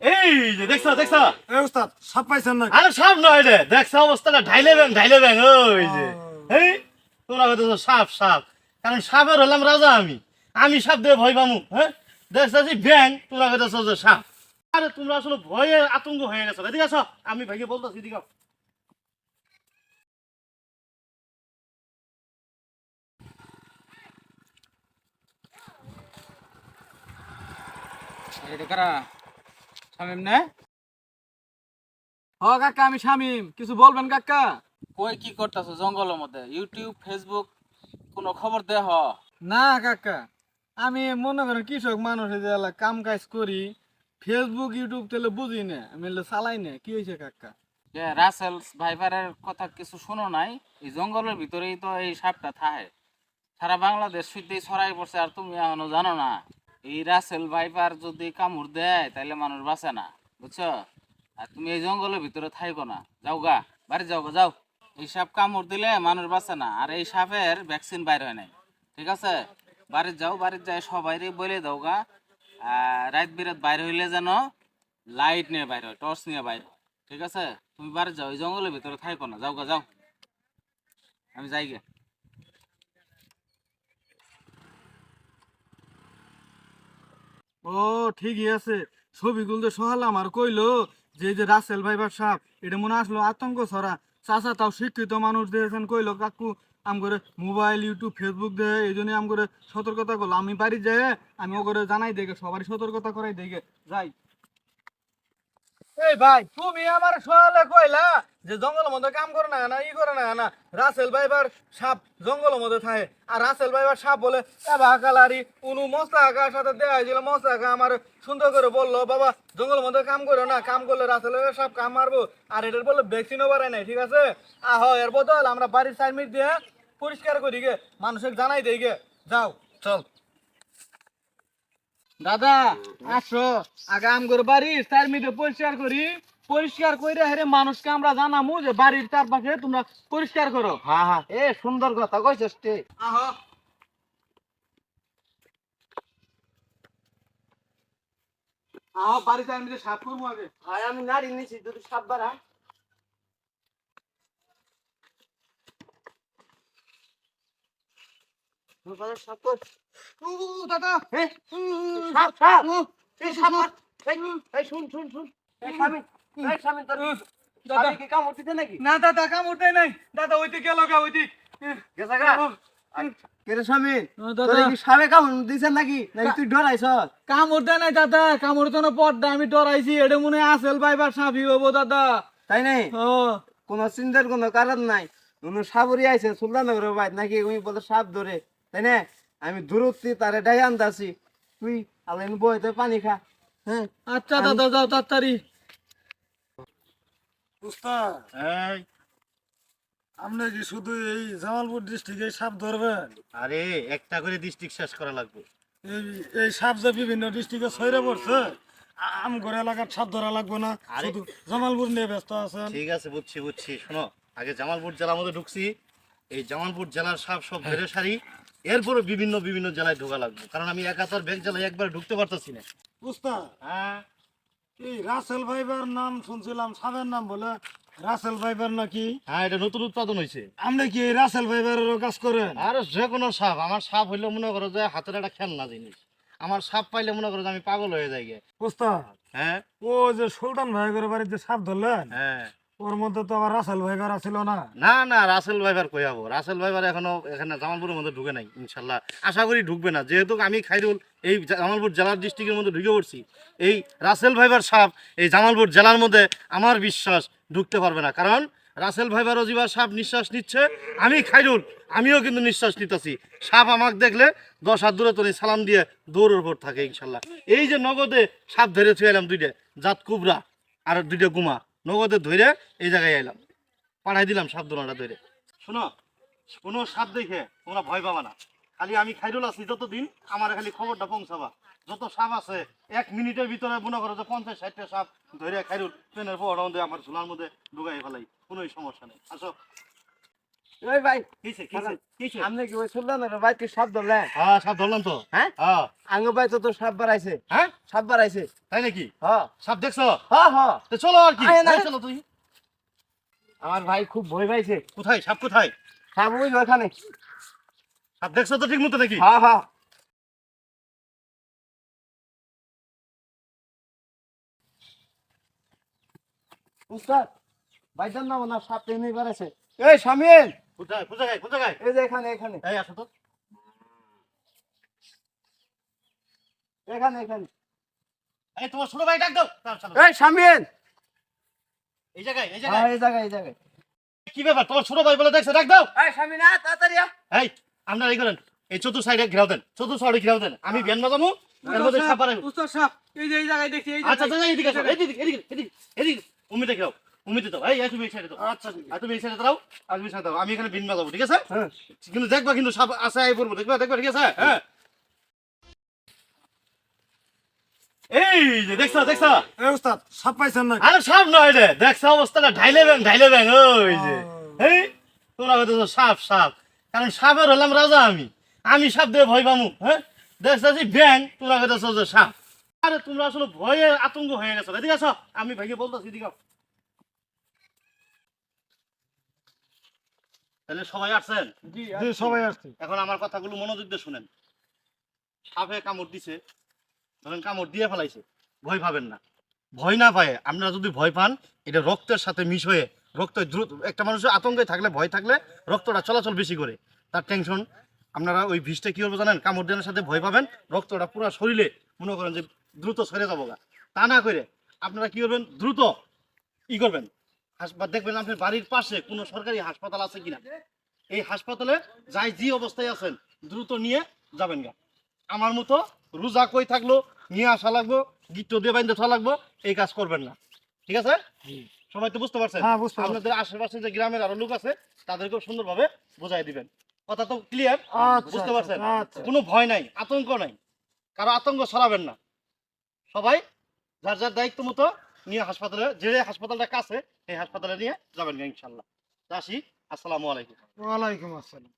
এই যে দেখছ দেখছ? এই উস্তাদ সাপ পাইছেন না আরে সাপ নয় রে দেখছ অবস্থাটা? ঢাইলে ব্যাং ঢাইলে ব্যাং ওই যে। এই তোমরা কইতেছো সাপ সাপ। কারণ সাপের হলাম রাজা আমি। আমি সাপ দিয়ে ভয় পামু হ্যাঁ? দেখছি ব্যাং তোমরা কইতেছো যে সাপ। আরে তোমরা আসলে ভয়ে আতঙ্ক হয়ে গেছো এদিকে আসো আমি ভাইকে বলতেছি এদিকে। এটা কারা? শামিম না। হ কাকা আমি শামিম। কিছু বলবেন কাকা? কই কি করতেছো জঙ্গলের মধ্যে? ইউটিউব ফেসবুক কোনো খবর দে হ। না কাকা আমি মনে করেন কৃষক মানুষ কাম কাজ করি ফেসবুক ইউটিউব তেলে বুঝি না। আমি চালাই না। কি হয়েছে কাকা? যে রাসেল ভাইপারের কথা কিছু শোনো নাই? এই জঙ্গলের ভিতরেই তো এই সাপটা থাকে সারা বাংলাদেশ শুদ্ধই ছড়াই পড়ছে আর তুমি এখনও জানো না। এই রাসেল ভাইপার যদি কামড় দেয় তাহলে মানুষ বাঁচে না, বুঝছ? আর তুমি এই জঙ্গলের ভিতরে থাইকো না। যাও গা, বাড়ি যাও গা, যাও। এই সাপ কামড় দিলে মানুষ বাঁচে না, আর এই সাপের ভ্যাকসিন বাইর হয় নাই, ঠিক আছে? বাড়ির যাও বাড়ির যাই, সবাইরে বলে দাও গা। রাত বিরাত বাইর হইলে যেন লাইট নিয়ে বাইর হয় টর্চ নিয়ে বাইর ঠিক আছে? তুমি বাড়ি যাও, এই জঙ্গলের ভিতরে থাইকো না, যাও গা, যাও। আমি যাই গে। ও, ঠিকই আছে। ছবিগুলো সহালাম আর কইলো, যে যে রাসেল ভাইবার সাপ এটা মনে আসলো আতঙ্ক ছড়া। চাচা তাও শিক্ষিত মানুষ দিয়েছেন, কইলো, কাকু, আম করে মোবাইল, ইউটিউব, ফেসবুক দেয় এই জন্য আম করে সতর্কতা করল। আমি বাড়ি যাই আমি ও করে জানাই দেখে, সবারই সতর্কতা করাই দেখে, যাই। এই ভাই, তুমি আমার সহালে কইলা যে জঙ্গলের মধ্যে কাম করে না না ই করে না না। রাসেল ভাইবার সাপ জঙ্গলের মধ্যে থাকে। আর রাসেল ভাইবার সাপ বলে, এ বাকালারি উনু মশলা আকার, সাথে দেয়া হয়েছিল মশলা আকা আমার সুন্দর করে বলল, বাবা, জঙ্গলের মধ্যে কাম করো না, কাম করলে রাসেল সাপ কাম মারবো। আর এটার বলে ভ্যাকসিনও বাড়ায় নাই, ঠিক আছে? আহ, এর বদল আমরা বাড়ির সাইড দিয়ে পরিষ্কার করি গে মানুষের জানাই দেই গে। যাও, চল। দাদা আসো। আগাম করে বাড়ির চার মিনিটে পরিষ্কার করি। পরিষ্কার করে হেরে মানুষকে আমরা জানামু যে বাড়ির চারপাশে তোমরা পরিষ্কার করো। হ্যাঁ হ্যাঁ এ সুন্দর কথা কইছস তে। আহো। আহ বাড়ি চার মিনিটে সাফ করব আগে। ভাই আমি নারী নিছি দুটো সাপ বাড়া নাকি? নাকি? তুই ডরাইছ? কাম উঠে নাই দাদা। পর্দা আমি ডরাইছি। এটা মনে আসেল ভাইবার সাফি হব দাদা। তাই নাই? ও। কোনো চিন্তার কোনো কারণ নাই। সাবরি আইছে সুলতানগরের বাইর নাকি? ওই বলে সাপ ধরে। তাই না? আমি দূরত্বে তারে ডাই আনতাছি। তুই আলেন বইতে পানি খা। হ্যাঁ? আচ্ছা দাদা যাও তাড়াতাড়ি। উস্তাদ এই। আপনি কি শুধু এই জামালপুর ডিস্ট্রিক্টে সাপ ধরবেন? আরে একটা করে ডিস্ট্রিক্ট শেষ করা লাগবে। এই এই সাপ যে বিভিন্ন ডিস্ট্রিক্টে ছয়রে পড়ছে আ- আম ঘরে এলাকার সাপ ধরা লাগবে না। আরে- শুধু জামালপুর নিয়ে ব্যস্ত আছেন। ঠিক আছে বুঝছি বুঝছি। শোনো আগে জামালপুর জেলার মধ্যে ঢুকছি। এই জামালপুর জেলার সাপ সব ধরে সারি। এরপরে বিভিন্ন বিভিন্ন জেলায় ঢোকা লাগবে। কারণ আমি একাত্তর ব্যাংক জেলায় একবার ঢুকতে পারতেছি না। উস্তাদ হ্যাঁ? এই রাসেল ভাইবার নাম শুনছিলাম সাপের নাম বলে। রাসেল ভাইবার নাকি? হ্যাঁ এটা নতুন উৎপাদন হয়েছে আপনি কি রাসেল ভাইবারেরও কাজ করেন? আর যে কোনো সাপ আমার সাপ হইলে মনে করো যে হাতের একটা খেলনা জিনিস। আমার সাপ পাইলে মনে করো যে আমি পাগল হয়ে যাই। উস্তাদ হ্যাঁ? ও যে সুলতান ভাইগরের বাড়িতে যে সাপ ধরলেন? হ্যাঁ। ওর মধ্যে তো আবার রাসেল ভাইবার ছিল না। না না, রাসেল ভাইবার কই যাব রাসেল ভাইবার এখনও এখানে জামালপুরের মধ্যে ঢুকে নাই, ইনশাল্লাহ। আশা করি ঢুকবে না। যেহেতু আমি খাইরুল, এই জামালপুর জেলার ডিস্ট্রিক্টের মধ্যে ঢুকে পড়ছি, এই রাসেল ভাইবার সাপ এই জামালপুর জেলার মধ্যে আমার বিশ্বাস ঢুকতে পারবে না। কারণ রাসেল ভাইবার অজিবার সাপ নিঃশ্বাস নিচ্ছে, আমি খাইরুল, আমিও কিন্তু নিঃশ্বাস নিতেছি। সাপ আমাকে দেখলে দশ হাত দূরে তোর সালাম দিয়ে দৌড়ের উপর থাকে, ইনশাল্লাহ। এই যে নগদে সাপ ধরে থুয়ে এলাম দুইটা, জাত কুবরা আর দুইটা গুমা। নগদে ধরে এই জায়গায় এলাম পাঠাই দিলাম সাপ দোনাটা ধরে শোনো, কোনো সাপ দেখে তোমরা ভয় পাবা না। খালি আমি খাইরুল আছি যতদিন, আমার খালি খবরটা পৌঁছাবা। যত সাপ আছে, এক মিনিটের ভিতরে মনে করো যে পঞ্চাশ ষাটটা সাপ ধরে খাইরুল, ট্রেনের পর আমার ঝুলার মধ্যে ঢুকাই ফেলাই। কোনোই সমস্যা নেই। আসো। ওই ভাই কি ওই ভাই সাপ ধরলেন? হ্যাঁ সাপ ধরলাম তো। হ্যাঁ? হ্যাঁ। আঙ্গ ভাই তো তো সাপ বাড়াইছে। হ্যাঁ? সাপ বাড়াইছে। তাই নাকি? হ্যাঁ। সাপ দেখছ? হ্যাঁ হ্যাঁ। তো চলো আর কি আয় না। এই চলো তুই আমার ভাই খুব ভয় পাইছে। কোথায়? সাপ কোথায়? সাপ ওই ওখানে। সাপ দেখছ তো ঠিক মতো নাকি? হ্যাঁ হ্যাঁ। উস্তাদ বাইদার নাম না সাপ টেনে বেড়াইছে। এই শামিল কোথায় কোন জায়গায় কোন জায়গায় এই যে এখানে এখানে। এই আসো তো। এখানে এখানে। এই তোমার ছোট ভাই ডাক দাও। চলো, চলো। এই শামিল এই জায়গায় এই হ্যাঁ জায়গায়। এই জায়গায় এই জায়গায়। কি ব্যাপার? তোমার ছোট ভাই বলে দেখছে? ডাক দাও। এই আ তাড়াতাড়ি এই আপনারা এই করেন। এই চতুর সাইডে ঘেরাও দেন। চতুর সাইডে ঘেরাও দেন। আমি এর মধ্যে সাপ বাড়াবো উস্তাদ সাহেব এই যে এই জায়গায় দেখছি এই আচ্ছা আচ্ছা এদিকে এদিকে এদিকে এদিকে এদিকে ঘেরাও। তুমি এই সাইডে দাও। আচ্ছা আর তুমি এই সাইডে দাও আর তুমি সাইডে দাও আমি এখানে বিন বাজাবো ঠিক আছে? হ্যাঁ। কিন্তু দেখবা কিন্তু সাপ আছে আই পড়ব দেখবা দেখবা ঠিক আছে? হ্যাঁ। এই যে দেখছ দেখছ? এই উস্তাদ সাপ পাইছেন না আরে সাপ নয় রে দেখছ অবস্থাটা? ঢাইলে ব্যাং ঢাইলে ব্যাং ওই যে। এই তোমরা হয়তো সাপ সাপ। কারণ সাপের হলাম রাজা আমি। আমি সাপ দিয়ে ভয় পামু হ্যাঁ? দেখছ ব্যাং তোমরা যে সাপ। আরে তোমরা আসলে ভয়ে আতঙ্ক হয়ে গেছো এদিকে আসো আমি ভাইকে বলতেছি এদিকে তাহলে সবাই আসছেন? জি সবাই আসছে। এখন আমার কথাগুলো মনোযোগ দিয়ে শুনেন। সাপে কামড় দিছে ধরেন কামড় দিয়ে ফেলাইছে ভয় পাবেন না। ভয় না পায় আপনারা যদি ভয় পান এটা রক্তের সাথে মিশ হয়ে রক্ত দ্রুত একটা মানুষের আতঙ্কে থাকলে ভয় থাকলে রক্তটা চলাচল বেশি করে। তার টেনশন আপনারা ওই বিষটা কি করব জানেন? কামড় দেওয়ার সাথে ভয় পাবেন রক্তটা পুরো শরীরে মনে করেন যে দ্রুত সরে যাব গা। তা না করে আপনারা কি করবেন? দ্রুত ই করবেন। হাসপাতাল দেখবেন আপনার বাড়ির পাশে কোনো সরকারি হাসপাতাল আছে কিনা? এই হাসপাতালে যাই যে অবস্থায় আছেন দ্রুত নিয়ে যাবেন গা। আমার মতো রোজা কই থাকল নিয়ে আসা লাগবো গিট্ট দিয়ে বাইন্দে থাকা লাগবো এই কাজ করবেন না। ঠিক আছে? সবাই তো বুঝতে পারছেন? হ্যাঁ। আপনাদের আশেপাশে যে গ্রামের আরও লোক আছে তাদেরকেও সুন্দরভাবে বোঝাই দিবেন। কথা তো ক্লিয়ার আচ্ছা, বুঝতে পারছেন? আচ্ছা। কোনো ভয় নাই আতঙ্ক নাই। কারও আতঙ্ক ছড়াবেন না। সবাই যার যার দায়িত্ব মতো নিয়ে হাসপাতালে যে হাসপাতালটা কাছে এই হাসপাতালে নিয়ে যাবেন ইনশাল্লাহ। আসি আসসালামু আলাইকুম। ওয়ালাইকুম আসসালাম।